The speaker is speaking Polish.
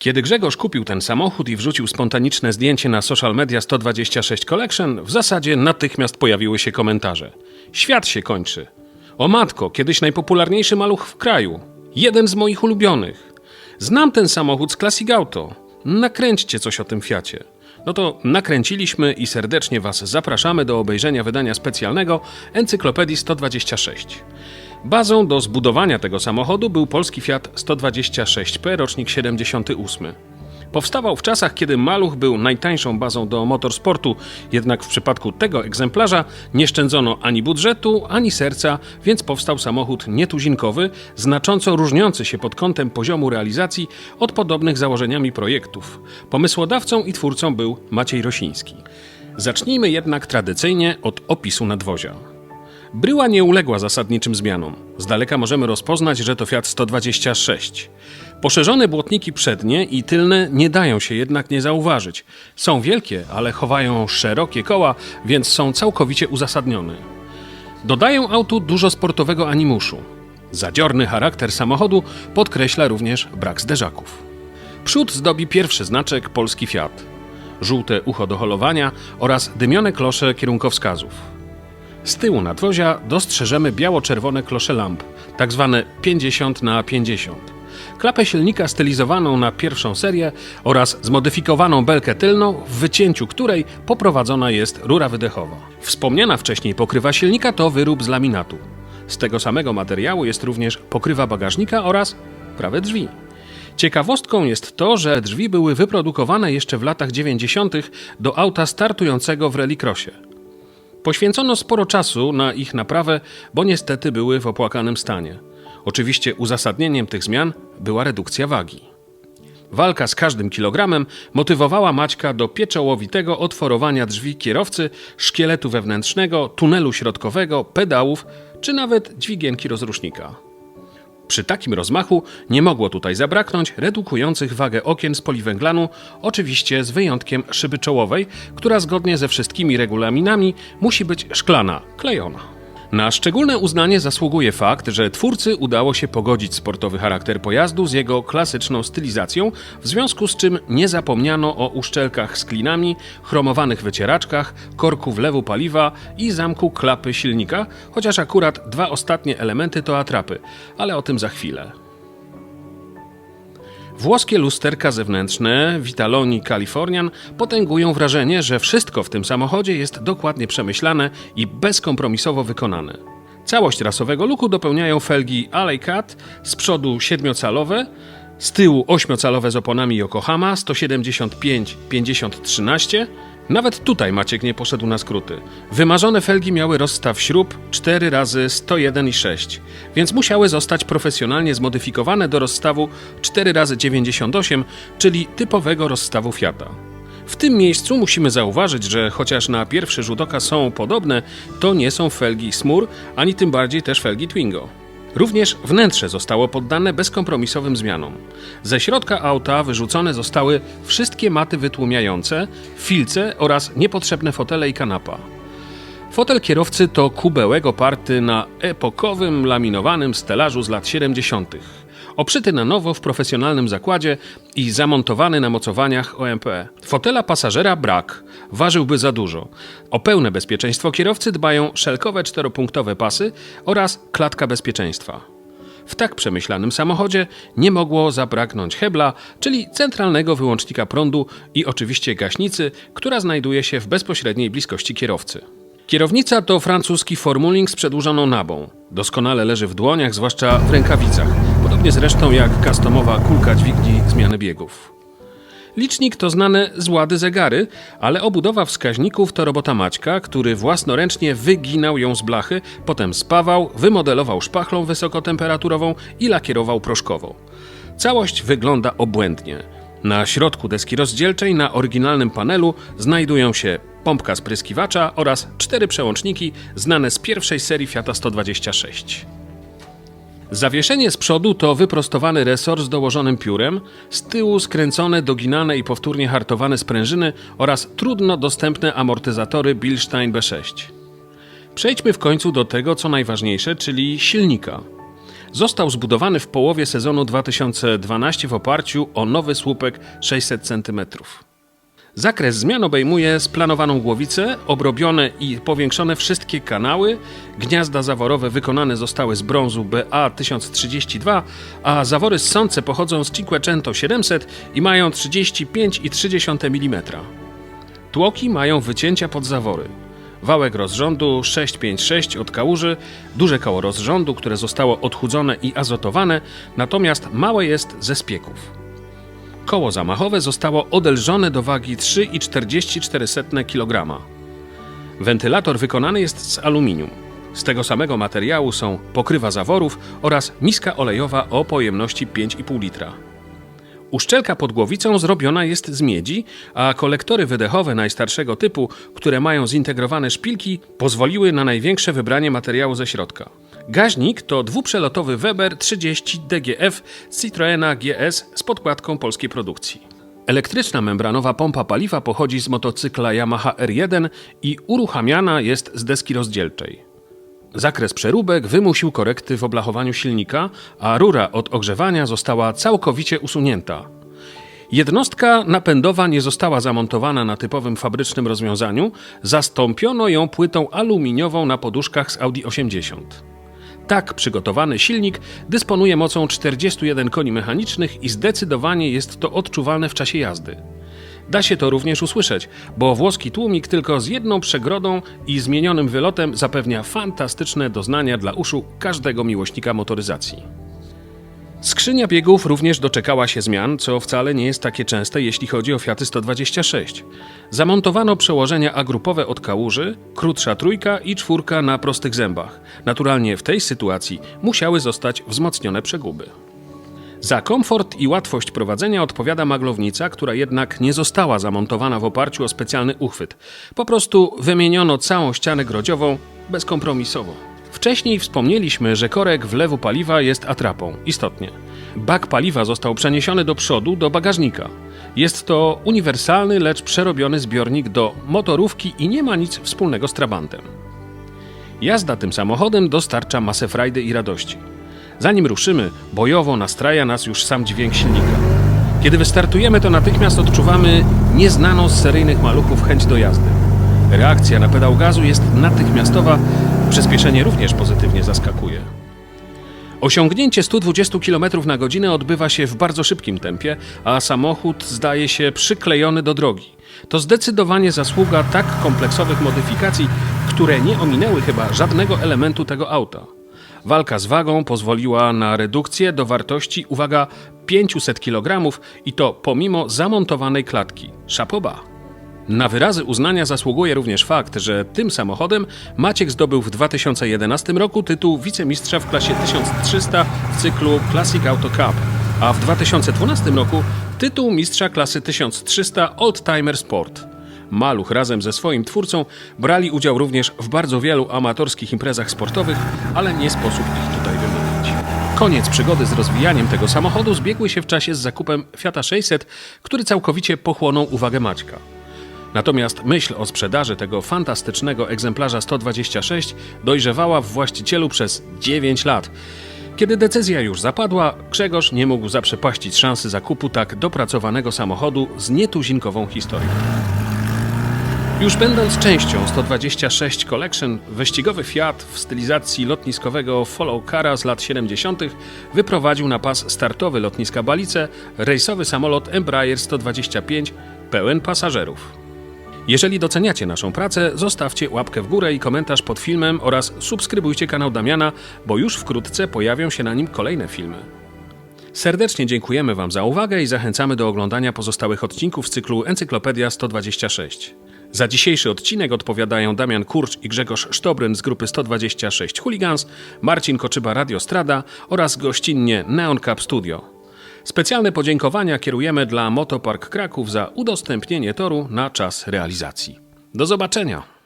Kiedy Grzegorz kupił ten samochód i wrzucił spontaniczne zdjęcie na social media 126 Collection, w zasadzie natychmiast pojawiły się komentarze. Świat się kończy. O matko, kiedyś najpopularniejszy maluch w kraju. Jeden z moich ulubionych. Znam ten samochód z Classic Auto. Nakręćcie coś o tym Fiacie. No to nakręciliśmy i serdecznie Was zapraszamy do obejrzenia wydania specjalnego Encyklopedii 126. Bazą do zbudowania tego samochodu był polski Fiat 126P rocznik 78. Powstawał w czasach, kiedy maluch był najtańszą bazą do motorsportu, jednak w przypadku tego egzemplarza nie szczędzono ani budżetu, ani serca, więc powstał samochód nietuzinkowy, znacząco różniący się pod kątem poziomu realizacji od podobnych założeniami projektów. Pomysłodawcą i twórcą był Maciej Rosiński. Zacznijmy jednak tradycyjnie od opisu nadwozia. Bryła nie uległa zasadniczym zmianom. Z daleka możemy rozpoznać, że to Fiat 126. Poszerzone błotniki przednie i tylne nie dają się jednak nie zauważyć. Są wielkie, ale chowają szerokie koła, więc są całkowicie uzasadnione. Dodają autu dużo sportowego animuszu. Zadziorny charakter samochodu podkreśla również brak zderzaków. Przód zdobi pierwszy znaczek polski Fiat. Żółte ucho do holowania oraz dymione klosze kierunkowskazów. Z tyłu nadwozia dostrzeżemy biało-czerwone klosze lamp, tak zwane 50 na 50. Klapę silnika stylizowaną na pierwszą serię oraz zmodyfikowaną belkę tylną, w wycięciu której poprowadzona jest rura wydechowa. Wspomniana wcześniej pokrywa silnika to wyrób z laminatu. Z tego samego materiału jest również pokrywa bagażnika oraz prawe drzwi. Ciekawostką jest to, że drzwi były wyprodukowane jeszcze w latach 90. do auta startującego w rallycrossie. Poświęcono sporo czasu na ich naprawę, bo niestety były w opłakanym stanie. Oczywiście uzasadnieniem tych zmian była redukcja wagi. Walka z każdym kilogramem motywowała Maćka do pieczołowitego otworowania drzwi kierowcy, szkieletu wewnętrznego, tunelu środkowego, pedałów czy nawet dźwigienki rozrusznika. Przy takim rozmachu nie mogło tutaj zabraknąć redukujących wagę okien z poliwęglanu, oczywiście z wyjątkiem szyby czołowej, która zgodnie ze wszystkimi regulaminami musi być szklana, klejona. Na szczególne uznanie zasługuje fakt, że twórcy udało się pogodzić sportowy charakter pojazdu z jego klasyczną stylizacją, w związku z czym nie zapomniano o uszczelkach z klinami, chromowanych wycieraczkach, korku wlewu paliwa i zamku klapy silnika, chociaż akurat dwa ostatnie elementy to atrapy, ale o tym za chwilę. Włoskie lusterka zewnętrzne Vitaloni Californian potęgują wrażenie, że wszystko w tym samochodzie jest dokładnie przemyślane i bezkompromisowo wykonane. Całość rasowego luku dopełniają felgi Alley Cut, z przodu 7-calowe, z tyłu 8-calowe z oponami Yokohama 175-50-13. Nawet tutaj Maciek nie poszedł na skróty. Wymarzone felgi miały rozstaw śrub 4 razy 101 i 6, więc musiały zostać profesjonalnie zmodyfikowane do rozstawu 4 razy 98, czyli typowego rozstawu Fiata. W tym miejscu musimy zauważyć, że chociaż na pierwszy rzut oka są podobne, to nie są felgi Smur, ani tym bardziej też felgi Twingo. Również wnętrze zostało poddane bezkompromisowym zmianom. Ze środka auta wyrzucone zostały wszystkie maty wytłumiające, filce oraz niepotrzebne fotele i kanapa. Fotel kierowcy to kubełek oparty na epokowym, laminowanym stelażu z lat 70., obszyty na nowo w profesjonalnym zakładzie i zamontowany na mocowaniach OMP. Fotela pasażera brak, ważyłby za dużo. O pełne bezpieczeństwo kierowcy dbają szelkowe czteropunktowe pasy oraz klatka bezpieczeństwa. W tak przemyślanym samochodzie nie mogło zabraknąć hebla, czyli centralnego wyłącznika prądu i oczywiście gaśnicy, która znajduje się w bezpośredniej bliskości kierowcy. Kierownica to francuski formuling z przedłużoną nabą. Doskonale leży w dłoniach, zwłaszcza w rękawicach, podobnie zresztą jak customowa kulka dźwigni zmiany biegów. Licznik to znane z łady zegary, ale obudowa wskaźników to robota Maćka, który własnoręcznie wyginał ją z blachy, potem spawał, wymodelował szpachlą wysokotemperaturową i lakierował proszkowo. Całość wygląda obłędnie. Na środku deski rozdzielczej na oryginalnym panelu znajdują się pompka spryskiwacza oraz cztery przełączniki znane z pierwszej serii Fiata 126. Zawieszenie z przodu to wyprostowany resor z dołożonym piórem, z tyłu skręcone, doginane i powtórnie hartowane sprężyny oraz trudno dostępne amortyzatory Bilstein B6. Przejdźmy w końcu do tego, co najważniejsze, czyli silnika. został zbudowany w połowie sezonu 2012 w oparciu o nowy słupek 600 cm. Zakres zmian obejmuje splanowaną głowicę, obrobione i powiększone wszystkie kanały, gniazda zaworowe wykonane zostały z brązu BA 1032, a zawory ssące pochodzą z Cinquecento 700 i mają 35,3 mm. Tłoki mają wycięcia pod zawory. Wałek rozrządu 656 od kałuży, duże koło rozrządu, które zostało odchudzone i azotowane, natomiast małe jest ze spieków. Koło zamachowe zostało odelżone do wagi 3,44 kg. Wentylator wykonany jest z aluminium. Z tego samego materiału są pokrywa zaworów oraz miska olejowa o pojemności 5,5 litra. Uszczelka pod głowicą zrobiona jest z miedzi, a kolektory wydechowe najstarszego typu, które mają zintegrowane szpilki, pozwoliły na największe wybranie materiału ze środka. Gaźnik to dwuprzelotowy Weber 30 DGF Citroena GS z podkładką polskiej produkcji. Elektryczna membranowa pompa paliwa pochodzi z motocykla Yamaha R1 i uruchamiana jest z deski rozdzielczej. Zakres przeróbek wymusił korekty w oblachowaniu silnika, a rura od ogrzewania została całkowicie usunięta. Jednostka napędowa nie została zamontowana na typowym fabrycznym rozwiązaniu, zastąpiono ją płytą aluminiową na poduszkach z Audi 80. Tak przygotowany silnik dysponuje mocą 41 koni mechanicznych i zdecydowanie jest to odczuwalne w czasie jazdy. Da się to również usłyszeć, bo włoski tłumik tylko z jedną przegrodą i zmienionym wylotem zapewnia fantastyczne doznania dla uszu każdego miłośnika motoryzacji. Skrzynia biegów również doczekała się zmian, co wcale nie jest takie częste, jeśli chodzi o Fiaty 126. Zamontowano przełożenia agrupowe od kałuży, krótsza trójka i czwórka na prostych zębach. Naturalnie w tej sytuacji musiały zostać wzmocnione przeguby. Za komfort i łatwość prowadzenia odpowiada maglownica, która jednak nie została zamontowana w oparciu o specjalny uchwyt. Po prostu wymieniono całą ścianę grodziową bezkompromisowo. Wcześniej wspomnieliśmy, że korek wlewu paliwa jest atrapą. Istotnie. Bak paliwa został przeniesiony do przodu, do bagażnika. Jest to uniwersalny, lecz przerobiony zbiornik do motorówki i nie ma nic wspólnego z trabantem. Jazda tym samochodem dostarcza masę frajdy i radości. Zanim ruszymy, bojowo nastraja nas już sam dźwięk silnika. Kiedy wystartujemy, to natychmiast odczuwamy nieznaną z seryjnych maluchów chęć do jazdy. Reakcja na pedał gazu jest natychmiastowa, przyspieszenie również pozytywnie zaskakuje. Osiągnięcie 120 km na godzinę odbywa się w bardzo szybkim tempie, a samochód zdaje się przyklejony do drogi. To zdecydowanie zasługa tak kompleksowych modyfikacji, które nie ominęły chyba żadnego elementu tego auta. Walka z wagą pozwoliła na redukcję do wartości, uwaga, 500 kg i to pomimo zamontowanej klatki. Szapoba! Na wyrazy uznania zasługuje również fakt, że tym samochodem Maciek zdobył w 2011 roku tytuł wicemistrza w klasie 1300 w cyklu Classic Auto Cup, a w 2012 roku tytuł mistrza klasy 1300 Oldtimer Sport. Maluch razem ze swoim twórcą brali udział również w bardzo wielu amatorskich imprezach sportowych, ale nie sposób ich tutaj wymienić. Koniec przygody z rozwijaniem tego samochodu zbiegły się w czasie z zakupem Fiata 600, który całkowicie pochłonął uwagę Maćka. Natomiast myśl o sprzedaży tego fantastycznego egzemplarza 126 dojrzewała w właścicielu przez 9 lat. Kiedy decyzja już zapadła, Grzegorz nie mógł zaprzepaścić szansy zakupu tak dopracowanego samochodu z nietuzinkową historią. Już będąc częścią 126 Collection, wyścigowy Fiat w stylizacji lotniskowego follow cara z lat 70. wyprowadził na pas startowy lotniska Balice rejsowy samolot Embraer 125 pełen pasażerów. Jeżeli doceniacie naszą pracę, zostawcie łapkę w górę i komentarz pod filmem oraz subskrybujcie kanał Damiana, bo już wkrótce pojawią się na nim kolejne filmy. Serdecznie dziękujemy Wam za uwagę i zachęcamy do oglądania pozostałych odcinków z cyklu Encyklopedia 126. Za dzisiejszy odcinek odpowiadają Damian Kurcz i Grzegorz Sztobryn z grupy 126 Hooligans, Marcin Koczyba Radio Strada oraz gościnnie Neon Cup Studio. Specjalne podziękowania kierujemy dla Motopark Kraków za udostępnienie toru na czas realizacji. Do zobaczenia!